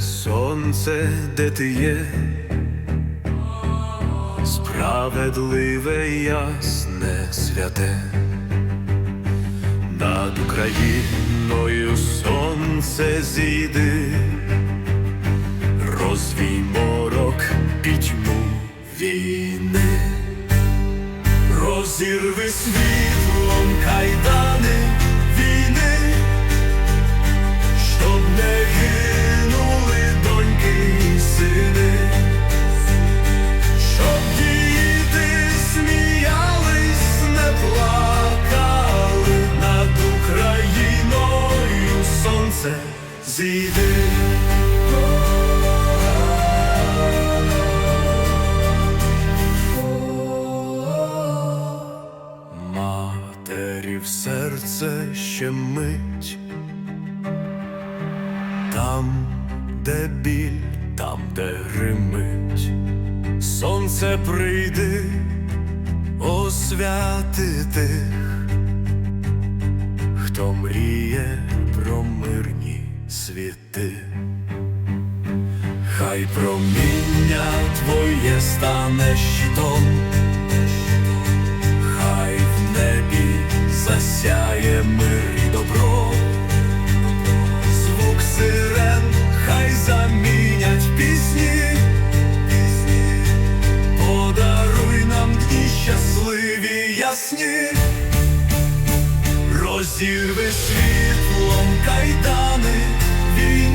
сонце, де ти є, справедливе, ясне, святе, над Україною сонце зійди, розвій морок пітьму війни, розірви світлом кайдани зійди. Матері в серце ще мить. Там, де біль, там, де гримить, сонце прийди освяти тих, хто мріє світи. Хай проміння твоє стане щитом, хай в небі засяє мир і добро. Звук сирен, хай замінять пісні, пісні, подаруй нам дні щасливі ясні, розірви світлом кайдани